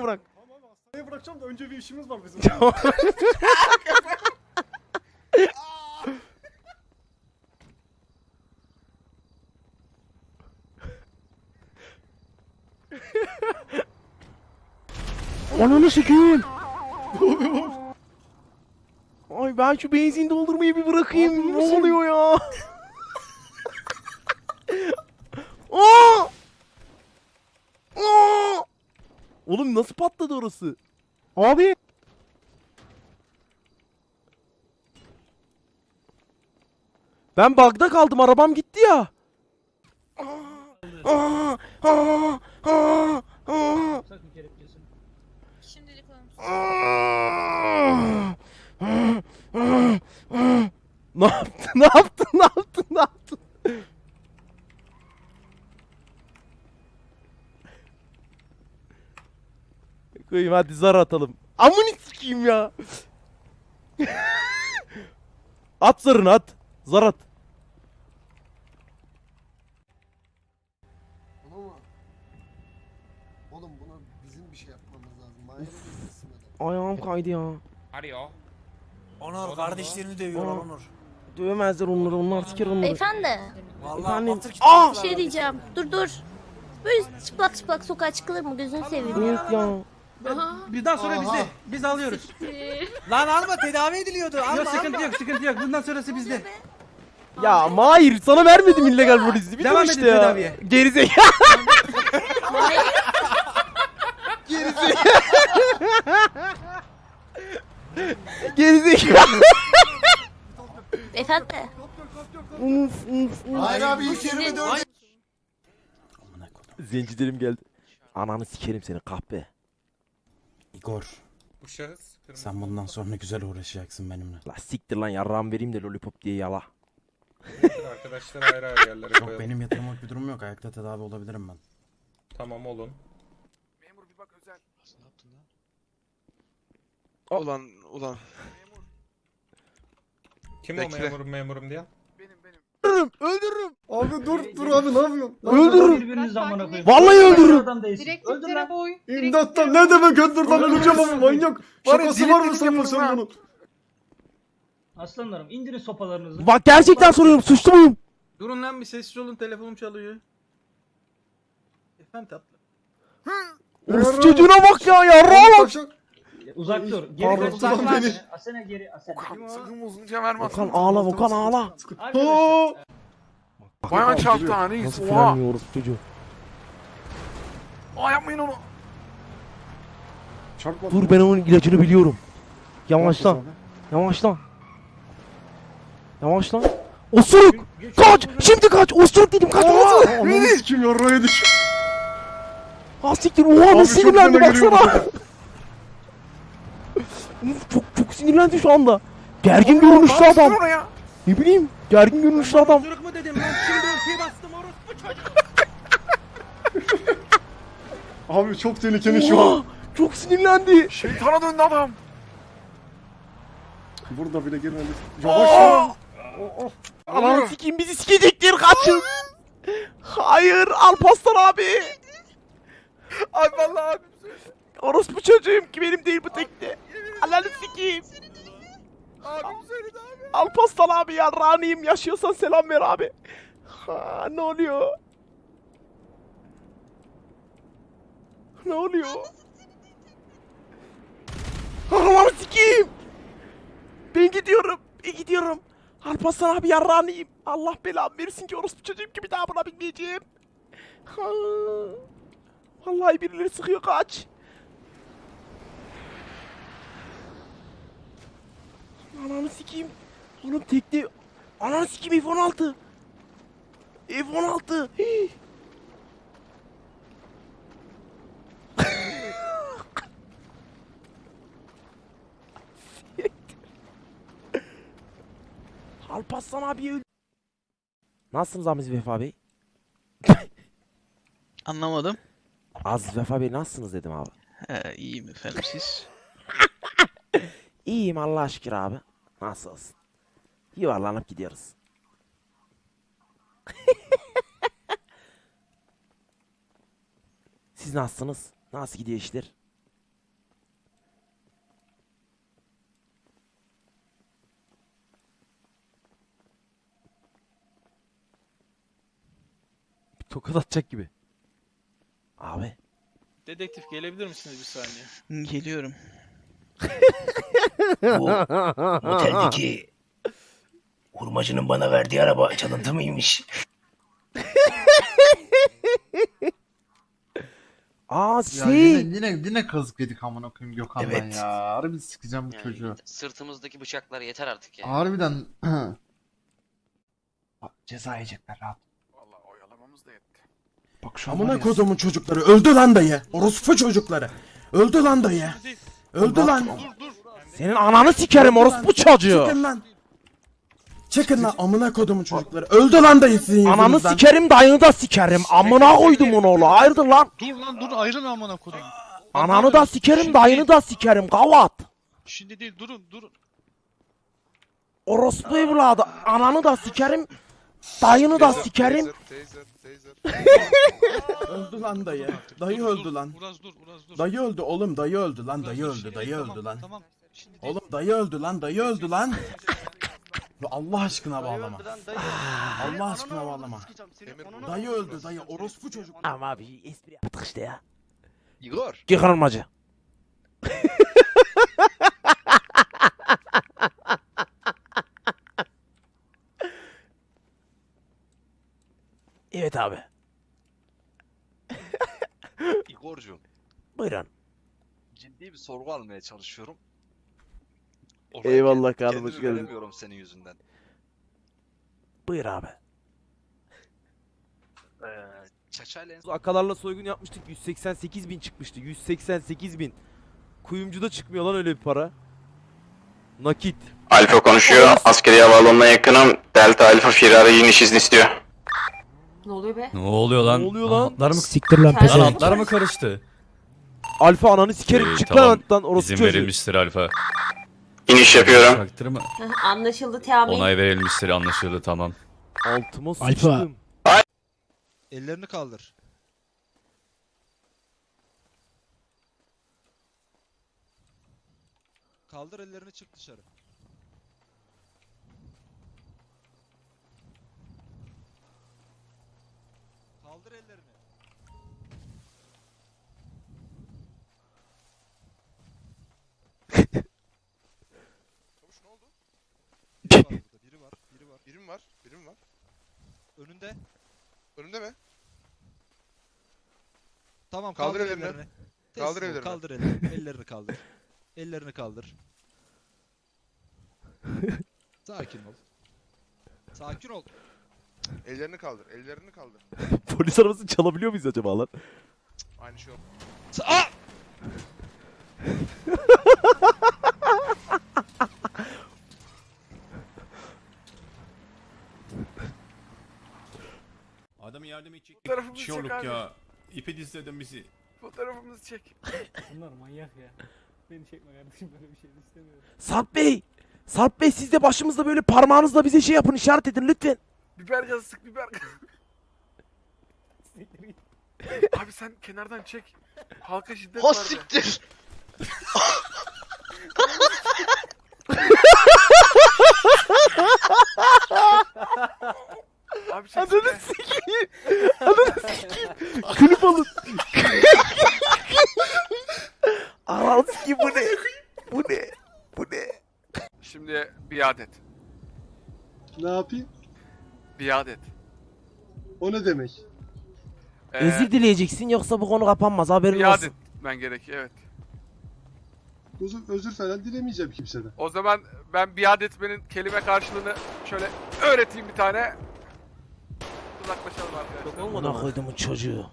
bırak. Tamam abi hastaneye bırakacağım da önce bir işimiz var bizim. Ananı sikeyim. Ay ben şu benzin doldurmayı bir bırakayım. Ne oluyor ya? Aa! Aa! Oğlum nasıl patladı orası? Abi. Ben bug'da kaldım. Arabam gitti ya. Aa! Aa! Aa! Aa! Şimdilik olumsuz. ne yaptın? Ne yaptın? Ne yaptın? Ne yaptın? Koyayım hadi zar atalım. Amını sikeyim ya. at zarını at. Zar at. Bunu mu? Oğlum buna bizim bir şey yapmamız lazım. Edelim. Ayağım kaydı ya. Arıyor. Onur kardeşlerini dövüyorlar Aa. Onur. Dövemezler onları. Onlar siker onları. Beyefendi Vallahi Efendim? patır Aa! bir şey diyeceğim. Dur dur. Böyle çıplak çıplak sokağa çıkılır mı? Gözünü seveyim ya. Evet ya. Bizden sonra Aha. bizde. Biz alıyoruz. Lan alma tedavi ediliyordu. Alma Yok alma. sıkıntı yok sıkıntı yok. Bundan sonrası bizde. Ya Mahir sana vermedim illegal polisi. Bir Devam dur işte edin ya. tedaviye. Gerizekalı. Hayır. Gerizekalı. Beyefendi. Uf uf uf. Mahir abi ilk yerime dön. Zencilerim geldi. Ananı sikerim seni kahpe. Igor, Bu şahıs kırmızı. sen bundan sonra güzel uğraşacaksın benimle. La siktir lan yarrağımı vereyim de lollipop diye yala. Arkadaşları ayrı ayrı yerlere Yok koyalım. benim yatırımlık bir durum yok. Ayakta tedavi olabilirim ben. Tamam olun. Ulan ulan. Kim Bekle. o memurum memurum diye? Öldürürüm, öldürürüm. Abi dur dur abi ne yapıyorsun? Öldürürüm. Birbirinizi amına koyayım. Vallahi öldürürüm. Adam değilsin. Öldür lan. İmdattan ne demek öldürden öleceğim ama manyak. Şakası var mı sen bunun? Aslanlarım indirin sopalarınızı. Bak gerçekten soruyorum suçlu muyum? Durun lan bir sessiz olun telefonum çalıyor. Efendim tatlı. Of çocuğuna bak ya yarrağa bak. Uzak dur. Geri kaç. beni. Asene geri. Asene. Okan sakın uzunca verme. Okan ağla Okan ağla. Arkadaşlar. Bayağı çarptı ha Nasıl. Oha. frenliyoruz çocuğu. Aa yapmayın onu. Çarpma. Dur ben onun ilacını biliyorum. Yavaşla. Yavaşla. Yavaşla. Osuruk. Kaç. Şimdi kaç. Osuruk dedim kaç. Oha. Ananı sikim yarraya düş. Ha siktir. Oha Abi nasıl çok sinirlendi fena geliyor baksana. Uf, çok çok sinirlendi şu anda. Gergin görünüşlü adam. Ne bileyim. Gergin görünüşlü adam. Zırık mı dedim lan? Şimdi öpüye bastım orospu çocuk. Abi çok tehlikeli şu an. Çok sinirlendi. Şeytana döndü adam. Burada bile girmedi. Yavaş ya. Ananı sikeyim bizi sikecekler kaçın. Hayır Alparslan abi. Ay vallahi abi. Orospu çocuğum ki benim değil bu tekne. Ananı sikeyim. Abim söyledi abi. Alparslan abi ya raniyim yaşıyorsan selam ver abi. Ha, ne oluyor? Ne oluyor? Ananı sikeyim. Ben gidiyorum. Ben gidiyorum. Alparslan abi yarranıyım. Allah belamı versin ki orospu çocuğum ki bir daha buna binmeyeceğim. Ha. Vallahi birileri sıkıyor kaç. Ananı sikeyim. Oğlum tekne... Ananı sikeyim F-16. F-16. Hii. Alparslan abi öldü. Nasılsınız Aziz Vefa Bey? Anlamadım. Aziz Vefa Bey nasılsınız dedim abi. He, iyiyim efendim siz. İyiyim Allah aşkına abi. Nasıl olsun? Yuvarlanıp gidiyoruz. Siz nasılsınız? Nasıl gidiyor işler? Bir tokat atacak gibi. Abi. Dedektif gelebilir misiniz bir saniye? Geliyorum. Oteldeki hurmacının bana verdiği araba çalıntı mıymış? Aa Ya şey. yine, yine, yine kazık yedik amına koyayım Gökhan'dan Evet. ya. Harbi sikeceğim bu çocuğu. Sırtımızdaki bıçaklar yeter artık ya. Harbiden. Bak, Ceza yiyecekler rahat. Vallahi oyalamamız da yetti. Bak şu an Amına ya- kodumun çocukları öldü lan dayı. Orospu çocukları. Öldü lan dayı. Öldü lan. Senin ananı sikerim orospu çocuğu. Çıkın lan. Çıkın lan amına kodumun çocukları. Öldü lan dayı sizin Ananı yüzünüzden. sikerim dayını da sikerim. Amına koydum onu oğlu. Hayırdır lan? Dur lan dur ayrılın amına kodum. Ananı da sikerim dayını da sikerim. Gavat. Şimdi değil durun durun. Orospu evladı. Ananı da sikerim. Dayını da sikerim. Taser, taser. Öldü lan dayı. Dayı öldü lan. Uraz dur Uraz dur. Dayı öldü oğlum dayı öldü lan dayı öldü dayı öldü lan. Oğlum dayı öldü lan dayı öldü lan. Allah aşkına bağlama. Allah aşkına bağlama. Dayı öldü dayı orospu çocuk. Ama abi espri yaptık işte ya. Igor. Yıkılmacı. Evet abi. Igor'cum Buyurun. ciddi bir sorgu almaya çalışıyorum. Eyvallah kend- kardeşim, kendimi hoş geldin. veremiyorum senin yüzünden. Buyur abi. Ee, Çaçayla en Akalarla soygun yapmıştık. 188 bin çıkmıştı. 188 bin. Kuyumcuda çıkmıyor lan öyle bir para. Nakit. Alfa konuşuyor. Askeri havaalanına yakınım. Delta Alfa firari iniş izni istiyor. Ne oluyor be? Ne oluyor lan? Ne oluyor lan? Atlar mı, Siktir lan Lan atlar mı karıştı? Alfa ananı sikerim. İyi, Çık tamam. lan attan orospu çocuğu. Alfa. İniş yapıyorum. Çaktırma. Heh, Anlaşıldı Teamin. verilmiştir anlaşıldı tamam. Altıma sıçtım. Ellerini kaldır. Kaldır ellerini çık dışarı. Kaldır ellerini. Çavuş ne oldu? Biri var burada, biri var, biri var. Birim var, birim var. Önünde. Önümde mi? Tamam Kaldır kaldır, ellerini. ellerini. Kaldır ol, ellerini. Kaldır ellerini. ellerini kaldır. Ellerini kaldır. Sakin ol. Sakin ol. Ellerini kaldır, ellerini kaldır. Polis arabasını çalabiliyor muyuz acaba lan? Aynı şey oldu. Aa! Adamın yardım edecek Fotoğrafımızı çek abi. İpi dizledim bizi. Fotoğrafımızı çek. Bunlar manyak ya. Beni çekme kardeşim böyle bir şey istemiyorum. Sarp Bey. Sarp Bey siz de başımızda böyle parmağınızla bize şey yapın işaret edin lütfen. Biber gazı sık, biber gazı. Abi sen kenardan çek. Halka şiddet Ha var be. siktir. Abi çek. Ananı sikeyim. Ananı sikeyim. Klip alın. Ananı sikeyim bu ne? Bu ne? Bu ne? Şimdi biat et. Ne yapayım? Biat et. O ne demek? Ee, Özür dileyeceksin yoksa bu konu kapanmaz haberin biat olsun. etmen gerekiyor evet. Özür, özür falan dilemeyeceğim kimseden. O zaman ben biat etmenin kelime karşılığını şöyle öğreteyim bir tane Uzaklaşalım arkadaşlar. Amına koyduğumun çocuğu.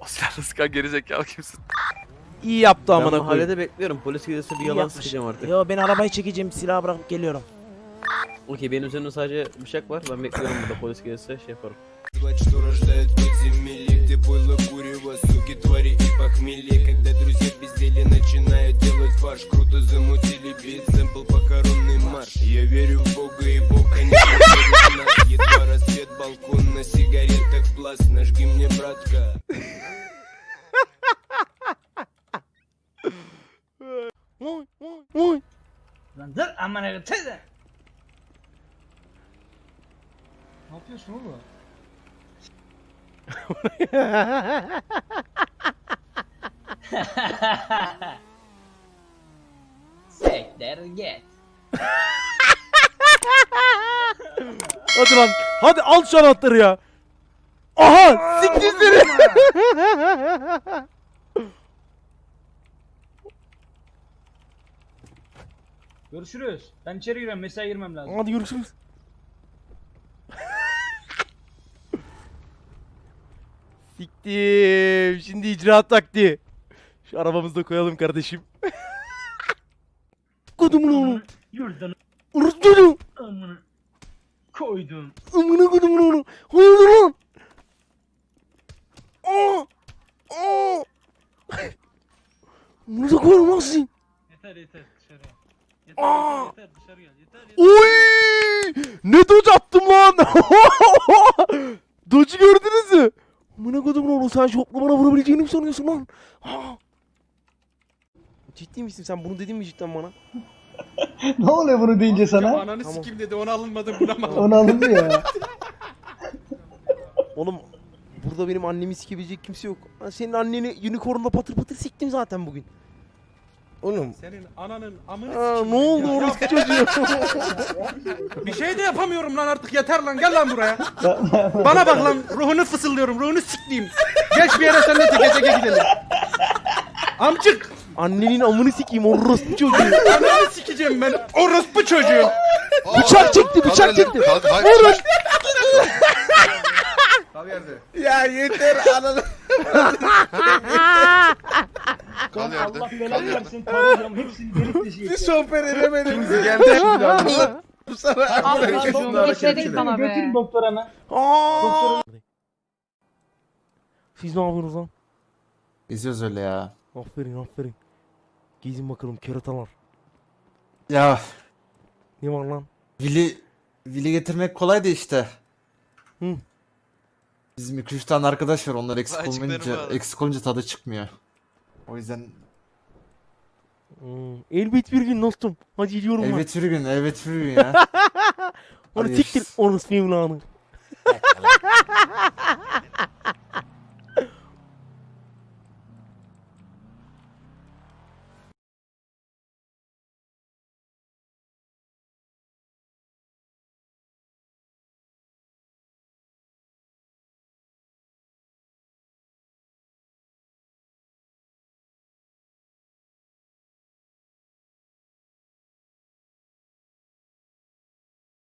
O silahlı sıkan gerizekalı kimsin? İyi yaptı amına koyayım. bekliyorum. Polis gelirse İyi yapmış. Yo ben arabayı çekeceğim silahı bırakıp geliyorum. Okey benim üzerimde sadece bıçak var. Ben bekliyorum burada polis gelirse şey yaparım. Что рождают подземелье, где было курево, суки, твари и похмелье Когда друзья безделье начинают делать фарш Круто замутили бит, сэмпл похоронный марш Я верю в Бога и Бог, конечно, балкон на сигаретах пласт Нажги мне, братка Vay vay vay. Lan dur amına teyze. Ne yapıyorsun oğlum? Sekler git. Hadi lan. Hadi al şu anahtarı ya. Aha! Siktir seni. Görüşürüz. Ben içeri giriyorum. Mesai girmem lazım. Hadi görüşürüz. Siktim. Şimdi icraat taktiği. Şu arabamızı da koyalım kardeşim. Kodumun oğlu. Yurdanı Urusdunu. amına koydum. Amına kodumun oğlu. Hayırdır lan? Aa! Aa! Bunu da koyamazsın. Yeter yeter dışarıya. Aa! Yeter yeter dışarı gel. Yeter yeter. Oy! Ne dodge attım lan? Dodge'u gördünüz mü? Amına kodumun oğlu sen şopla bana vurabileceğini mi sanıyorsun lan? Aa! Ciddi misin sen bunu dedin mi cidden bana? ne oluyor bunu deyince sana? Ananı Tamam. sikeyim dedi ona alınmadı buna mı? Onu alındı ya. Oğlum burada benim annemi sikebilecek kimse yok. Ben senin anneni unicornla patır patır siktim zaten bugün. Oğlum. Senin ananın amını Aa, sikeyim ne oldu ya. orospu çocuğu? Bir şey de yapamıyorum lan artık yeter lan gel lan buraya. Bana bak lan ruhunu fısıldıyorum ruhunu sikleyeyim. Geç bir yere seninle teke teke gidelim. Amcık Annenin amını sikeyim orospu çocuğu. ananı sikeceğim ben orospu çocuğu. bıçak çekti bıçak çekti. Kal yerde. Ya yeter ananı. Allah belanı versin. Tarayacağım. Hepsini delik deşik edeceğim. sohbet edemedim. Geldi şimdi Bu sana Götürün doktor hemen. Aa! Siz ne yapıyorsunuz lan? İzliyoruz öyle ya. Aferin aferin. Gezin bakalım keratalar. Ya Ne var lan? Vili Vili getirmek kolay da işte. Hı. Bizim 2-3 tane arkadaş var onlar eksik Açıklarım olunca eksik olunca tadı çıkmıyor. O yüzden Hmm, elbet bir gün dostum. Hadi gidiyorum ben. elbet bir gün elbet bir gün ya. Onu Hadi siktir görüşürüz. evladı.